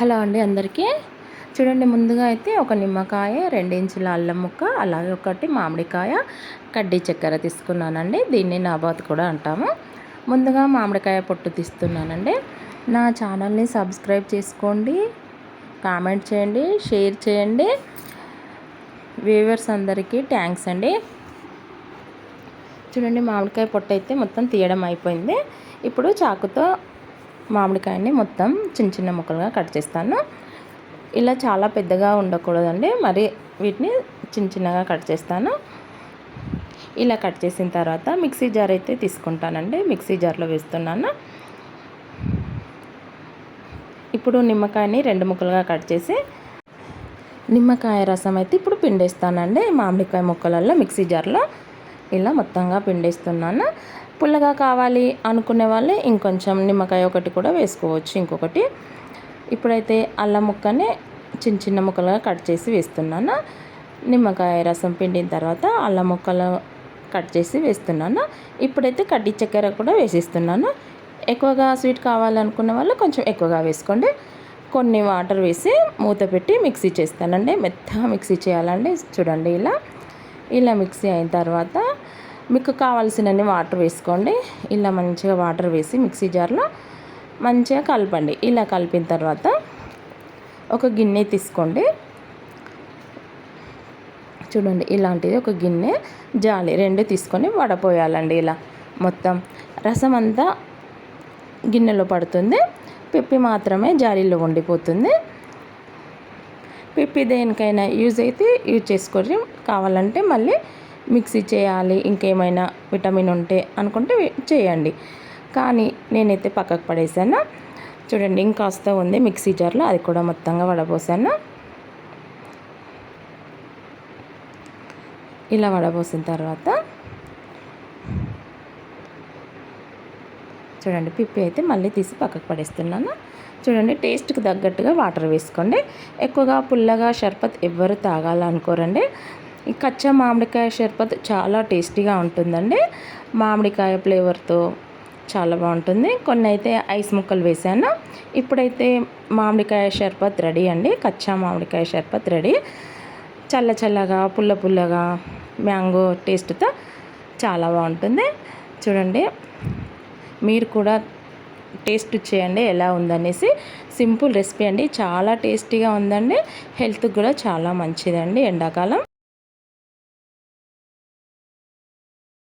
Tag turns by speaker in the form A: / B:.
A: Hello అండి అందరికీ. చూడండి ముందుగా అయితే ఒక నిమ్మకాయ రెండు ఇంచుల అల్లం ముక్క అలాగే ఒకటి మామిడికాయ కడ్డీ చక్కెర తీసుకున్నానండి. దీన్ని నాబాత్ కూడా అంటాము. ముందుగా మామిడికాయ పొట్టు తీస్తున్నానండి. నా ఛానల్ని సబ్స్క్రైబ్ చేసుకోండి కామెంట్ చేయండి షేర్ చేయండి. వ్యూవర్స్ అందరికీ థ్యాంక్స్ అండి. చూడండి మామిడికాయ పొట్టు అయితే మొత్తం తీయడం అయిపోయింది. ఇప్పుడు చాకుతో మామిడికాయని మొత్తం చిన్న చిన్న ముక్కలుగా కట్ చేస్తాను. ఇలా చాలా పెద్దగా ఉండకూడదండి. మరి వీటిని చిన్న చిన్నగా కట్ చేస్తాను. ఇలా కట్ చేసిన తర్వాత మిక్సీ జార్ అయితే తీసుకుంటానండి. మిక్సీ జార్లో వేస్తున్నాను. ఇప్పుడు నిమ్మకాయని రెండు ముక్కలుగా కట్ చేసి నిమ్మకాయ రసం అయితే ఇప్పుడు పిండేస్తానండి. మామిడికాయ ముక్కలలో మిక్సీ జార్లో. ఇలా మొత్తంగా పిండేస్తున్నాను. పుల్లగా కావాలి అనుకునే వాళ్ళే ఇంకొంచెం నిమ్మకాయ ఒకటి కూడా వేసుకోవచ్చు ఇంకొకటి. ఇప్పుడైతే అల్లం ముక్కని చిన్న చిన్న ముక్కలుగా కట్ చేసి వేస్తున్నాను. నిమ్మకాయ రసం పిండిన తర్వాత అల్లం ముక్కలు కట్ చేసి వేస్తున్నాను. ఇప్పుడైతే కడ్డీ చక్కెర కూడా వేసిస్తున్నాను. ఎక్కువగా స్వీట్ కావాలనుకున్న వాళ్ళు కొంచెం ఎక్కువగా వేసుకోండి. కొన్ని వాటర్ వేసి మూత పెట్టి మిక్సీ చేస్తానండి. మెత్తగా మిక్సీ చేయాలండి. చూడండి ఇలా. ఇలా మిక్సీ అయిన తర్వాత మీకు కావాల్సినన్ని వాటర్ వేసుకోండి. ఇలా మంచిగా వాటర్ వేసి మిక్సీ జార్లో మంచిగా కలపండి. ఇలా కలిపిన తర్వాత ఒక గిన్నె తీసుకోండి. చూడండి ఇలాంటిది ఒక గిన్నె జాలి రెండు తీసుకొని వడపోయాలండి ఇలా మొత్తం. రసం అంతా గిన్నెలో పడుతుంది. పిప్పి మాత్రమే జాలీలో ఉండిపోతుంది. పిప్పి దేనికైనా యూజ్ అయితే యూజ్ చేసుకోవచ్చు కావాలంటే మళ్ళీ మిక్సీ చేయాలి ఇంకేమైనా విటమిన్ ఉంటే అనుకుంటే చేయండి. కానీ నేనైతే పక్కకు పడేసాను. చూడండి ఇంకాస్త ఉంది మిక్సీ జార్లో అది కూడా మొత్తంగా వడపోసాను ఇలా వడపోసిన తర్వాత చూడండి పిప్పి అయితే మళ్ళీ తీసి పక్కకు పడేస్తున్నాను. చూడండి టేస్ట్కి తగ్గట్టుగా వాటర్ వేసుకోండి. ఎక్కువగా పుల్లగా షర్బత్ ఎవ్వరు తాగాలనుకోరండి. ఈ కచ్చా మామిడికాయ షర్బత్ చాలా టేస్టీగా ఉంటుందండి. మామిడికాయ ఫ్లేవర్తో చాలా బాగుంటుంది. కొన్ని అయితే ఐస్ ముక్కలు వేసాను. ఇప్పుడైతే మామిడికాయ షర్బత్ రెడీ అండి. కచ్చా మామిడికాయ షర్బత్ రెడీ. చల్ల చల్లగా పుల్ల పుల్లగా మ్యాంగో టేస్ట్తో చాలా బాగుంటుంది. చూడండి మీరు కూడా టేస్ట్ చేయండి ఎలా ఉందనేసి. సింపుల్ రెసిపీ అండి. చాలా టేస్టీగా ఉందండి. హెల్త్కి కూడా చాలా మంచిదండి ఎండాకాలం.